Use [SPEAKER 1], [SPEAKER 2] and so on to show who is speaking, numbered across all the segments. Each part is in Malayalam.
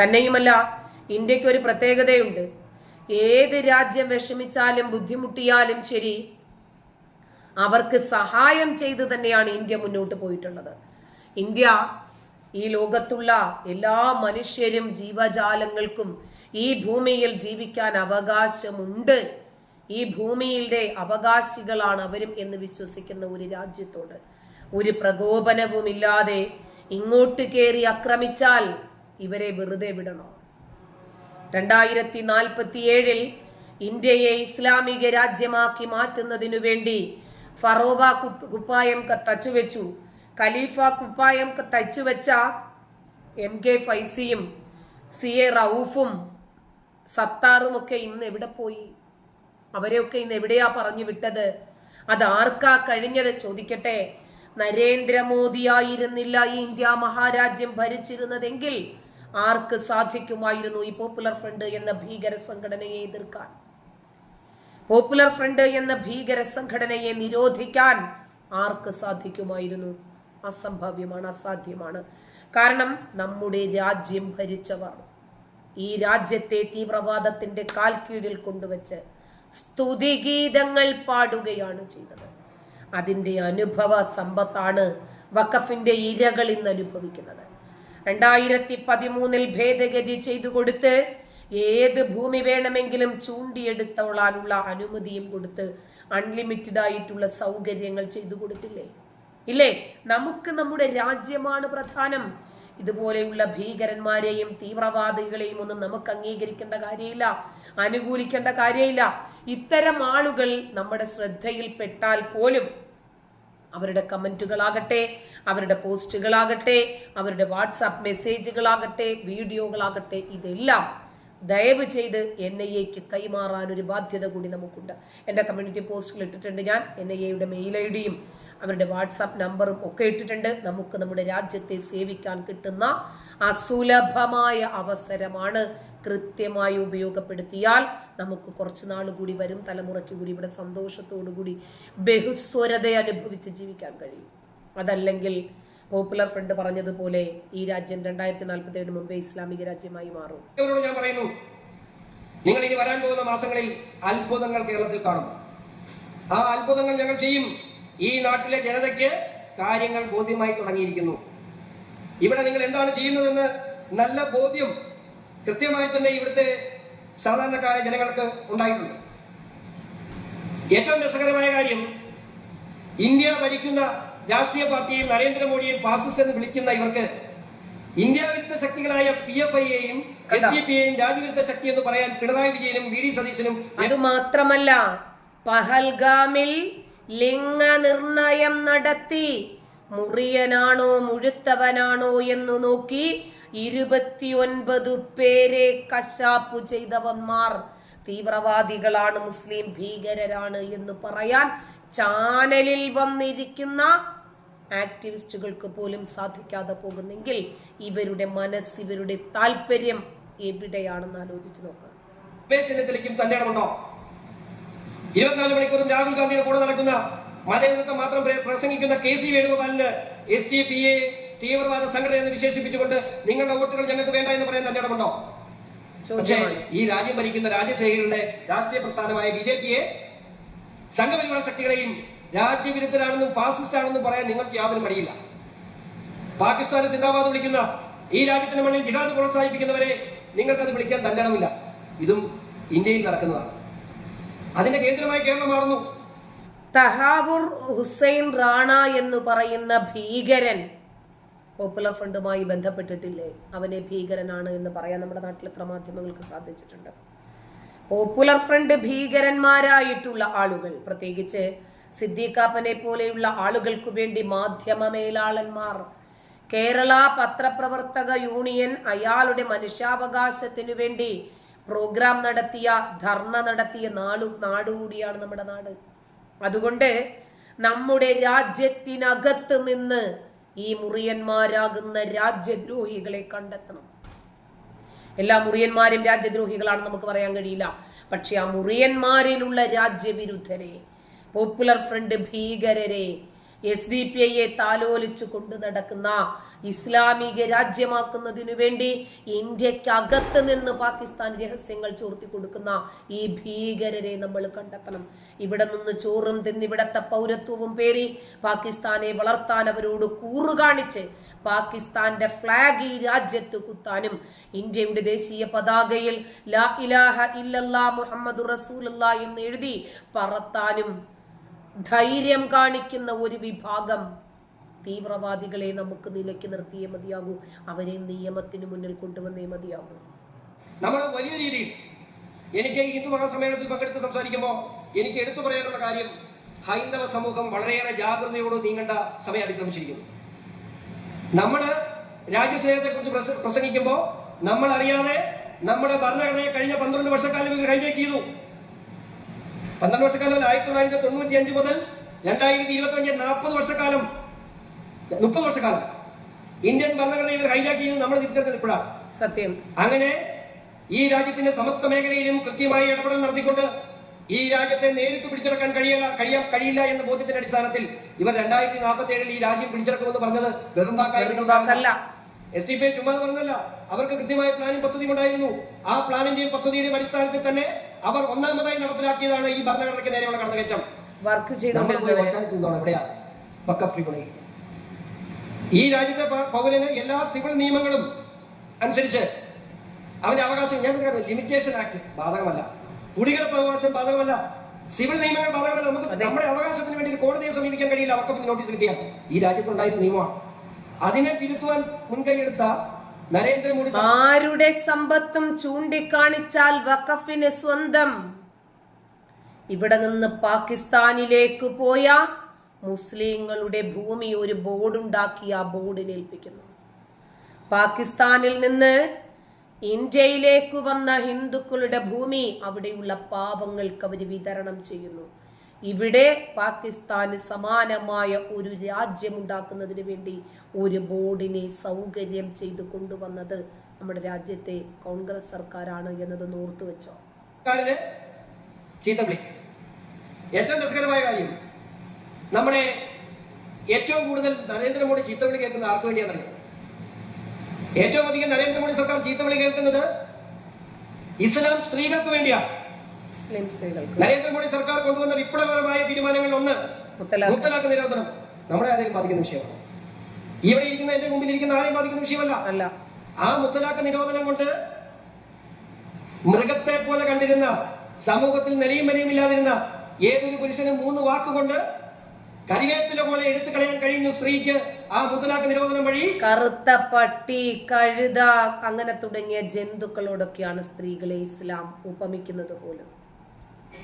[SPEAKER 1] തന്നെയുമല്ല ഇന്ത്യയ്ക്ക് ഒരു പ്രത്യേകതയുണ്ട്. ഏത് രാജ്യം വിഷമിച്ചാലും ബുദ്ധിമുട്ടിയാലും ശരി അവർക്ക് സഹായം ചെയ്ത് തന്നെയാണ് ഇന്ത്യ മുന്നോട്ട് പോയിട്ടുള്ളത്. ഇന്ത്യ ഈ ലോകത്തുള്ള എല്ലാ മനുഷ്യരും ജീവജാലങ്ങൾക്കും ഈ ഭൂമിയിൽ ജീവിക്കാൻ അവകാശമുണ്ട്. ഈ ഭൂമിയിലെ അവകാശികളാണ് അവരും എന്ന് വിശ്വസിക്കുന്ന ഒരു രാജ്യത്തോട്. ഒരു പ്രകോപനവുമില്ലാതെ ഇങ്ങോട്ട് കയറി ആക്രമിച്ചാൽ ഇവരെ വെറുതെ വിടണോ? രണ്ടായിരത്തി നാൽപ്പത്തിയേഴിൽ ഇന്ത്യയെ ഇസ്ലാമിക രാജ്യമാക്കി മാറ്റുന്നതിനു വേണ്ടി ഫറോബ കുപ്പായം തച്ചുവെച്ചു. ഖലീഫ കുപ്പായം തച്ചുവെച്ച എം കെ ഫൈസിയും സി എ റൌഫും സത്താറും ഒക്കെ ഇന്ന് എവിടെ പോയി? അവരെയൊക്കെ ഇന്ന് എവിടെയാ പറഞ്ഞു വിട്ടത്? അത് ആർക്കാ കഴിഞ്ഞത്? ചോദിക്കട്ടെ. നരേന്ദ്രമോദിയായിരുന്നില്ല ഈ ഇന്ത്യ മഹാരാജ്യം ഭരിച്ചിരുന്നതെങ്കിൽ ആർക്ക് സാധിക്കുമായിരുന്നു ഈ പോപ്പുലർ ഫ്രണ്ട് എന്ന ഭീകര സംഘടനയെ എതിർക്കാൻ? പോപ്പുലർ ഫ്രണ്ട് എന്ന ഭീകര സംഘടനയെ നിരോധിക്കാൻ ആർക്ക് സാധിക്കുമായിരുന്നു? അസംഭവ്യമാണ് അസാധ്യമാണ്. കാരണം നമ്മുടെ രാജ്യം ഭരിച്ചവർ ഈ രാജ്യത്തെ തീവ്രവാദത്തിന്റെ കാൽ കീഴിൽ കൊണ്ടുവച്ച് സ്തുതിഗീതങ്ങൾ പാടുകയാണ് ചെയ്തത്. അതിന്റെ അനുഭവ സമ്പത്താണ് വഖഫിന്റെ ഇരകൾ ഇന്ന് അനുഭവിക്കുന്നത്. രണ്ടായിരത്തി പതിമൂന്നിൽ ഭേദഗതി ചെയ്തു കൊടുത്ത് ഏത് ഭൂമി വേണമെങ്കിലും ചൂണ്ടിയെടുത്തോളാനുള്ള അനുമതിയും കൊടുത്ത് അൺലിമിറ്റഡ് ആയിട്ടുള്ള സൗകര്യങ്ങൾ ചെയ്തു കൊടുത്തില്ലേ? ഇല്ലേ? നമുക്ക് നമ്മുടെ രാജ്യമാണ് പ്രധാനം. ഇതുപോലെയുള്ള ഭീകരന്മാരെയും തീവ്രവാദികളെയും ഒന്നും നമുക്ക് അംഗീകരിക്കേണ്ട കാര്യമില്ല. അനുകൂലിക്കേണ്ട കാര്യമില്ല. ഇത്തരം ആളുകൾ നമ്മുടെ ശ്രദ്ധയിൽപ്പെട്ടാൽ പോലും അവരുടെ കമന്റുകളാകട്ടെ അവരുടെ പോസ്റ്റുകളാകട്ടെ അവരുടെ വാട്സാപ്പ് മെസ്സേജുകളാകട്ടെ വീഡിയോകളാകട്ടെ ഇതെല്ലാം ദയവ് ചെയ്ത് എൻ ഐ എക്ക് കൈമാറാൻ ഒരു ബാധ്യത കൂടി നമുക്കുണ്ട്. എന്റെ കമ്മ്യൂണിറ്റി പോസ്റ്റിൽ ഇട്ടിട്ടുണ്ട് ഞാൻ. എൻ ഐ എയുടെ മെയിൽ ഐ ഡിയും അവരുടെ വാട്സാപ്പ് നമ്പറും ഒക്കെ ഇട്ടിട്ടുണ്ട്. നമുക്ക് നമ്മുടെ രാജ്യത്തെ സേവിക്കാൻ കിട്ടുന്ന അസുലഭമായ അവസരമാണ് കൃത്യമായി ഉപയോഗപ്പെടുത്തിയാൽ നമുക്ക് കുറച്ച് നാൾ കൂടി വരും തലമുറയ്ക്ക് കൂടി ഇവിടെ സന്തോഷത്തോടു കൂടി ബഹുസ്വരത അനുഭവിച്ച് ജീവിക്കാൻ കഴിയും. അതല്ലെങ്കിൽ പോപ്പുലർ ഫ്രണ്ട് പറഞ്ഞതുപോലെ ഈ രാജ്യം രണ്ടായിരത്തി നാൽപ്പത്തി ഏഴ് മുമ്പേ ഇസ്ലാമിക രാജ്യമായി മാറും.
[SPEAKER 2] ഞാൻ പറയുന്നു നിങ്ങൾ ഇനി വരാൻ പോകുന്ന മാസങ്ങളിൽ അത്ഭുതങ്ങൾ കേരളത്തിൽ കാണും. ആ അത്ഭുതങ്ങൾ ഞങ്ങൾ ചെയ്യും. ഈ നാട്ടിലെ ജനതയ്ക്ക് കാര്യങ്ങൾ ബോധ്യമായി തുടങ്ങിയിരിക്കുന്നു. ഇവിടെ നിങ്ങൾ എന്താണ് ചെയ്യുന്നതെന്ന് നല്ല ബോധ്യം കൃത്യമായി തന്നെ ഇവിടുത്തെ സാധാരണക്കാര ജനങ്ങൾക്ക് ഉണ്ടായിട്ടുണ്ട്. ഏറ്റവും രസകരമായ കാര്യം ഇന്ത്യ ഭരിക്കുന്ന രാഷ്ട്രീയ പാർട്ടിയെയും നരേന്ദ്രമോദിയെയും ഫാസിസ്റ്റ് എന്ന് വിളിക്കുന്ന ഇവർക്ക് ഇന്ത്യ വിരുദ്ധ ശക്തികളായ പി എഫ് ഐയെയും എസ് ഡി പി യെയും രാജ്യവിരുദ്ധ ശക്തി എന്ന് പറയാൻ പിണറായി വിജയനും വി ഡി സതീശനും
[SPEAKER 1] അത് മാത്രമല്ല പഹൽഗാമിൽ ലിംഗ നിർണയം നടത്തി. മുറിയനാണോ മുഴുത്തവനാണോ എന്ന് നോക്കി ഇരുപത്തിയൊൻപത് പേരെ കശാപ്പു ചെയ്തവന്മാർ. തീവ്രവാദികളാണ് മുസ്ലിം ഭീകരരാണ് എന്ന് പറയാൻ ചാനലിൽ വന്നിരിക്കുന്ന ആക്ടിവിസ്റ്റുകൾക്ക് പോലും സാധിക്കാതെ പോകുന്നെങ്കിൽ ഇവരുടെ മനസ്സ് ഇവരുടെ താല്പര്യം എവിടെയാണെന്ന് ആലോചിച്ച് നോക്കുക
[SPEAKER 2] രമേശ് ചെന്നിത്തലയ്ക്കും തന്റെ ഇടമുണ്ടോ ഇരുപത്തിനാല് മണിക്കൂറും രാഹുൽ ഗാന്ധിയുടെ കൂടെ നടക്കുന്ന മലയാളത്തെ മാത്രം പ്രസംഗിക്കുന്ന കെ സി വേണുഗോപാലിന് എസ് ടി പി എ തീവ്രവാദ സംഘടന എന്ന് വിശേഷിപ്പിച്ചുകൊണ്ട് നിങ്ങളുടെ വോട്ടുകൾ ഞങ്ങൾക്ക് വേണ്ട എന്ന് പറയാൻ തന്റെ ഇടമുണ്ടോ പക്ഷേ ഈ രാജ്യം ഭരിക്കുന്ന രാജശേഖരന്റെ രാഷ്ട്രീയ പ്രസ്ഥാനമായ ബി ജെ പിയെ സംഘപരിവാർ ശക്തികളെയും രാജ്യവിരുദ്ധരാണെന്നും ഫാസിസ്റ്റ് ആണെന്നും പറയാൻ നിങ്ങൾക്ക് യാതൊരു മടിയില്ല. പാകിസ്ഥാന് സിന്ദാബാദ് വിളിക്കുന്ന ഈ രാജ്യത്തിന്റെ മണ്ണിൽ ജിഹാദ് പ്രോത്സാഹിപ്പിക്കുന്നവരെ നിങ്ങൾക്കത് വിളിക്കാൻ തന്നണമില്ല ഇതും ഇന്ത്യയിൽ നടക്കുന്നതാണ്. അതിന്റെ കേന്ദ്രമായി കേരളം മാറുന്നു.
[SPEAKER 1] തഹാവുർ ഹുസൈൻ റാണ എന്ന് പറയുന്ന ഭീകരൻ പോപ്പുലർ ഫ്രണ്ടുമായി ബന്ധപ്പെട്ടിട്ടില്ലേ? അവനെ ഭീകരനാണ് എന്ന് പറയാൻ നമ്മുടെ നാട്ടിൽ എത്ര മാധ്യമങ്ങൾക്ക് സാധിച്ചിട്ടുണ്ട്. പോപ്പുലർ ഫ്രണ്ട് ഭീകരന്മാരായിട്ടുള്ള ആളുകൾ പ്രത്യേകിച്ച് സിദ്ദീഖാപ്പനെ പോലെയുള്ള ആളുകൾക്ക് വേണ്ടി മാധ്യമ മേലാളന്മാർ. കേരള പത്രപ്രവർത്തക യൂണിയൻ അയാളുടെ മനുഷ്യാവകാശത്തിനു വേണ്ടി പ്രോഗ്രാം നടത്തിയ ധർണ നടത്തിയ നാടു നാടുകൂടിയാണ് നമ്മുടെ നാട്. അതുകൊണ്ട് നമ്മുടെ രാജ്യത്തിനകത്ത് നിന്ന് ഈ മുറിയന്മാരാകുന്ന രാജ്യദ്രോഹികളെ കണ്ടെത്തണം. എല്ലാ മുറിയന്മാരും രാജ്യദ്രോഹികളാണെന്ന് നമുക്ക് പറയാൻ കഴിയില്ല. പക്ഷെ ആ മുറിയന്മാരിലുള്ള രാജ്യവിരുദ്ധരെ പോപ്പുലർ ഫ്രണ്ട് ഭീകരരെ എസ് ഡി പി ഐയെ താലോലിച്ചു കൊണ്ടു നടക്കുന്ന ഇസ്ലാമിക രാജ്യമാക്കുന്നതിനു വേണ്ടി ഇന്ത്യക്കകത്ത് നിന്ന് പാകിസ്ഥാൻ രഹസ്യങ്ങൾ ചോർത്തി കൊടുക്കുന്ന ഈ ഭീകരരെ നമ്മൾ കണ്ടെത്തണം. ഇവിടെ നിന്ന് ചോറും തിന്നിവിടത്തെ പൗരത്വവും പേറി പാകിസ്ഥാനെ വളർത്താൻ അവരോട് കൂറുകാണിച്ച് പാകിസ്ഥാന്റെ ഫ്ലാഗ് ഈ രാജ്യത്ത് കുത്താനും ഇന്ത്യയുടെ ദേശീയ പതാകയിൽ ലാ ഇലാഹ ഇല്ലല്ലാ മുഹമ്മദ് റസൂലുള്ള എന്ന് എഴുതി പറത്താനും ധൈര്യം കാണിക്കുന്ന ഒരു വിഭാഗം തീവ്രവാദികളെ നമുക്ക് നിലയ്ക്ക് നിർത്തിയേ മതിയാകൂ. അവരെ നിയമത്തിന് മുന്നിൽ കൊണ്ടുവന്നേ മതിയാകൂ.
[SPEAKER 2] നമ്മൾ വലിയ രീതിയിൽ എനിക്ക് ഹിന്ദു മഹാസമ്മേളനത്തിൽ പങ്കെടുത്ത് സംസാരിക്കുമ്പോൾ എനിക്ക് എടുത്തു പറയാനുള്ള കാര്യം ഹൈന്ദവ സമൂഹം വളരെയേറെ ജാഗ്രതയോട് നീങ്ങേണ്ട സമയം അതിക്രമിച്ചിരിക്കുന്നു. നമ്മൾ രാജ്യസ്നേഹത്തെക്കുറിച്ച് കുറിച്ച് പ്രസംഗിക്കുമ്പോൾ നമ്മൾ അറിയാതെ നമ്മുടെ ഭരണഘടനയെ കഴിഞ്ഞ പന്ത്രണ്ട് വർഷക്കാലം ഹൈജാക്ക് ചെയ്തു. പന്ത്രണ്ട് വർഷക്കാലം ആയിരത്തി തൊള്ളായിരത്തി തൊണ്ണൂറ്റി അഞ്ച് മുതൽ രണ്ടായിരത്തി ഇരുപത്തി അഞ്ച് നാൽപ്പത് വർഷക്കാലം മുപ്പത് വർഷക്കാലം. ഇന്ത്യൻ ഭരണഘടന ഇവർ ഹൈജാക്ക് ചെയ്ത് നമ്മൾ തിരിച്ചറിഞ്ഞത് ഇപ്പോഴാണ്.
[SPEAKER 1] സത്യം.
[SPEAKER 2] അങ്ങനെ ഈ രാജ്യത്തിന്റെ സമസ്ത മേഖലയിലും കൃത്യമായി ഇടപെടൽ നടത്തിക്കൊണ്ട് ഈ രാജ്യത്തെ നേരിട്ട് പിടിച്ചെടുക്കാൻ കഴിയില്ല കഴിയാൻ കഴിയില്ല എന്ന ബോധ്യത്തിന്റെ അടിസ്ഥാനത്തിൽ ഇവർ രണ്ടായിരത്തി നാൽപ്പത്തി ഏഴിൽ ഈ രാജ്യം പിടിച്ചെടുക്കുമെന്ന് പറഞ്ഞത് വെറും എസ് ഡി പി ഐ ചുമ്മാ പറഞ്ഞല്ല അവർക്ക് കൃത്യമായ പ്ലാനിംഗ് പദ്ധതി ഉണ്ടായിരുന്നു ആ പ്ലാനിന്റെയും പദ്ധതിയുടെയും അടിസ്ഥാനത്തിൽ തന്നെ അവർ ഒന്നാമതായി നടപ്പിലാക്കിയതാണ് ഈ ഭരണഘടനയ്ക്ക് നേരെയുള്ള കടന്നുകയറ്റം.
[SPEAKER 1] വർക്ക്
[SPEAKER 2] ഈ രാജ്യത്തെ പൗരന് എല്ലാ സിവിൽ നിയമങ്ങളും അനുസരിച്ച് അവന്റെ അവകാശം ഞാൻ ലിമിറ്റേഷൻ ആക്ട് ബാധകമല്ല. കുടികിടപ്പ് അവകാശം ബാധകമല്ല. സിവിൽ നിയമങ്ങൾ ബാധകമല്ല. നമുക്ക് നമ്മുടെ അവകാശത്തിന് വേണ്ടി കോടതിയെ സമീപിക്കാൻ കഴിയില്ല. അവർക്ക് നോട്ടീസ് കിട്ടിയാൽ. ഈ രാജ്യത്തുണ്ടായിരുന്ന നിയമമാണ്. അതിനെ തിരുത്തുവാൻ മുൻകൈയെടുത്ത നരേന്ദ്രമോദി
[SPEAKER 1] ആരുടെ സമ്പത്തും ചൂണ്ടിക്കാണിച്ചാൽ വഖഫിന് സ്വന്തം? ഇവിടെ നിന്ന് പാകിസ്ഥാനിലേക്ക് പോയ മുസ്ലിങ്ങളുടെ ഭൂമി ഒരു ബോർഡുണ്ടാക്കി ആ ബോർഡിൽ ഏൽപ്പിക്കുന്നു. പാകിസ്ഥാനിൽ നിന്ന് ഇന്ത്യയിലേക്ക് വന്ന ഹിന്ദുക്കളുടെ ഭൂമി അവിടെയുള്ള പാവങ്ങൾക്ക് അവർ വിതരണം ചെയ്യുന്നു. ഇവിടെ പാകിസ്ഥാന് സമാനമായ ഒരു രാജ്യമുണ്ടാക്കുന്നതിന് വേണ്ടി ഒരു ബോർഡിനെ സൗകര്യം ചെയ്തു കൊണ്ടുവന്നത് നമ്മുടെ രാജ്യത്തെ കോൺഗ്രസ് സർക്കാരാണ് എന്നത് ഓർത്തു വെച്ചോ.
[SPEAKER 2] ഏറ്റവും രസകരമായ കാര്യം നമ്മുടെ ഏറ്റവും കൂടുതൽ നരേന്ദ്രമോദി ചീത്തവിളി കേൾക്കുന്ന ആർക്ക് വേണ്ടിയാണെന്ന് ഏറ്റവും അധികം നരേന്ദ്രമോദി സർക്കാർ ചീത്തവിളി കേൾക്കുന്നത് ഇസ്ലാം സ്ത്രീകൾക്ക് വേണ്ടിയാണ്.
[SPEAKER 1] മുസ്ലിം സ്ത്രീകൾക്ക്.
[SPEAKER 2] നരേന്ദ്രമോദി സർക്കാർ കൊണ്ടുവന്ന വിപ്ലവകരമായ തീരുമാനങ്ങളിൽ ഒന്ന്
[SPEAKER 1] മുത്തലാഖ്.
[SPEAKER 2] മുത്തലാഖ് നിരോധനം. നമ്മുടെ ആരെയും ബാധിക്കുന്ന വിഷയമാണ് ഇവിടെ ഇരിക്കുന്ന എന്റെ മുമ്പിൽ ഇരിക്കുന്ന ആരെയും ബാധിക്കുന്ന വിഷയമല്ല.
[SPEAKER 1] അല്ല.
[SPEAKER 2] ആ മുത്തലാഖ് നിരോധനം കൊണ്ട് മൃഗത്തെ പോലെ കണ്ടിരുന്ന സമൂഹത്തിൽ നിലയും വിലയും ഇല്ലാതിരുന്ന ഏതൊരു പുരുഷനും മൂന്ന് വാക്കുകൊണ്ട് കരിവേപ്പില പോലെ എടുത്തു കളയാൻ കഴിഞ്ഞു സ്ത്രീക്ക് ആ മുത്തലാഖ് നിരോധനം വഴി
[SPEAKER 1] കറുത്ത പട്ടി കഴുത അങ്ങനെ തുടങ്ങിയ ജന്തുക്കളോടൊക്കെയാണ് സ്ത്രീകളെ ഇസ്ലാം ഉപമിക്കുന്നത് പോലും.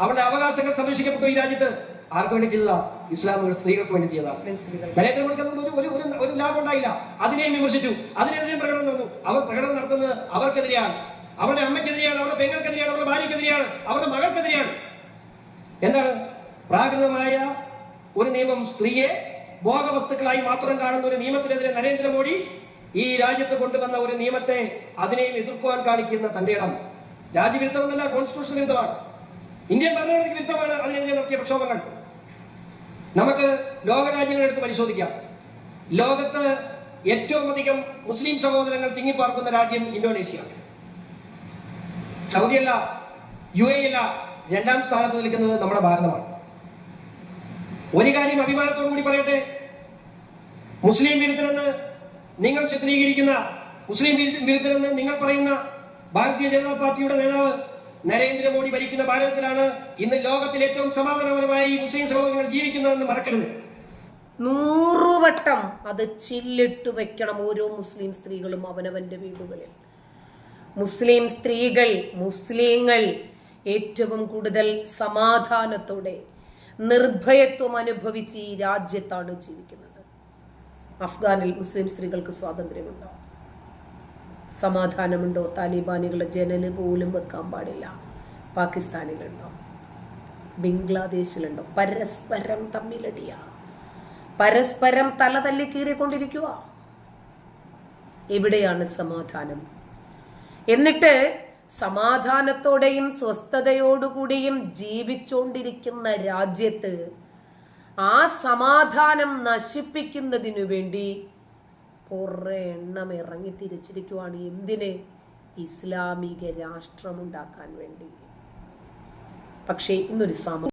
[SPEAKER 2] അവരുടെ അവകാശങ്ങൾ സംരക്ഷിക്കപ്പെട്ടു ഈ രാജ്യത്ത്. ആർക്ക് വേണ്ടി ചെയ്തതാ? ഇസ്ലാമിക സ്ത്രീകൾക്ക് വേണ്ടി ചെയ്തതാണ്
[SPEAKER 1] സ്ത്രീകൾ
[SPEAKER 2] നരേന്ദ്രമോദിക്ക് അതുകൊണ്ട് ഒരു ഒരു ഒരു ഒരു ലാഭം ഉണ്ടായില്ല. അതിനെയും വിമർശിച്ചു. അതിനെതിരെയും പ്രകടനം നടന്നു. അവർ പ്രകടനം നടത്തുന്നത് അവർക്കെതിരെയാണ്. അവരുടെ അമ്മയ്ക്കെതിരെയാണ് അവരുടെ പെങ്ങൾക്കെതിരെയാണ് അവരുടെ ഭാര്യക്കെതിരെയാണ് അവരുടെ മകൾക്കെതിരെയാണ്. എന്താണ്? പ്രാകൃതമായ ഒരു നിയമം സ്ത്രീയെ ഭോഗവസ്തുക്കളായി മാത്രം കാണുന്ന ഒരു നിയമത്തിനെതിരെ നരേന്ദ്രമോദി ഈ രാജ്യത്ത് കൊണ്ടുവന്ന ഒരു നിയമത്തെ അതിനെയും എതിർക്കുവാൻ കാണിക്കുന്ന തന്റെ ഇടം. രാജ്യവിരുദ്ധമെന്നല്ല കോൺസ്റ്റിറ്റ്യൂഷൻ വിരുദ്ധമാണ്. ഇന്ത്യൻ ഭരണഘടനയ്ക്ക് വിരുദ്ധമാണ് അതിനെതിരെ നടത്തിയ പ്രക്ഷോഭങ്ങൾ നമുക്ക് ലോകരാജ്യങ്ങളെടുത്ത് പരിശോധിക്കാം. ലോകത്ത് ഏറ്റവും അധികം മുസ്ലിം സഹോദരങ്ങൾ തിങ്ങിപ്പാർക്കുന്ന രാജ്യം ഇന്തോനേഷ്യ. സൗദി അല്ല യു എ അല്ല രണ്ടാം സ്ഥാനത്ത് നിൽക്കുന്നത് നമ്മുടെ ഭാരതമാണ്. ഒരു കാര്യം അഭിമാനത്തോടു കൂടി പറയട്ടെ. മുസ്ലിം വിരുദ്ധരെന്ന് നിങ്ങൾ ചിത്രീകരിക്കുന്ന മുസ്ലിം വിരുദ്ധനെന്ന് നിങ്ങൾ പറയുന്ന ഭാരതീയ ജനതാ പാർട്ടിയുടെ നേതാവ് നരേന്ദ്രമോദി ഭരിക്കുന്ന ഭാരതത്തിലാണ് ഇന്ന് ലോകത്തിൽ ഏറ്റവും സമാധാനപരമായി മുസ്ലിം സഹോദരങ്ങൾ ജീവിക്കുന്നതെന്ന് മറക്കരുത്.
[SPEAKER 1] നൂറുവട്ടം അത് ചില്ലിട്ട് വെക്കണം ഓരോ മുസ്ലിം സ്ത്രീകളും അവനവന്റെ വീടുകളിൽ. മുസ്ലിം സ്ത്രീകൾ മുസ്ലിങ്ങൾ ഏറ്റവും കൂടുതൽ സമാധാനത്തോടെ നിർഭയത്വം അനുഭവിച്ച് ഈ രാജ്യത്താണ് ജീവിക്കുന്നത്. അഫ്ഗാനിൽ മുസ്ലിം സ്ത്രീകൾക്ക് സ്വാതന്ത്ര്യമുണ്ടോ? സമാധാനമുണ്ടോ? താലിബാനികളെ ജനൽ പോലും വെക്കാൻ പാടില്ല. പാകിസ്ഥാനിലുണ്ടോ? ബംഗ്ലാദേശിലുണ്ടോ? പരസ്പരം തമ്മിലടിയ. പരസ്പരം തല തല്ലി കീറിക്കൊണ്ടിരിക്കുക എവിടെയാണ് സമാധാനം. എന്നിട്ട് സമാധാനത്തോടെയും സ്വസ്ഥതയോടുകൂടിയും ജീവിച്ചുകൊണ്ടിരിക്കുന്ന രാജ്യത്ത് ആ സമാധാനം നശിപ്പിക്കുന്നതിനു വേണ്ടി കുറെ എണ്ണം ഇറങ്ങി തിരിച്ചിരിക്കുവാണ് എന്തിനെ? ഇസ്ലാമിക രാഷ്ട്രമുണ്ടാക്കാൻ വേണ്ടി. പക്ഷേ ഇന്നൊരു സമ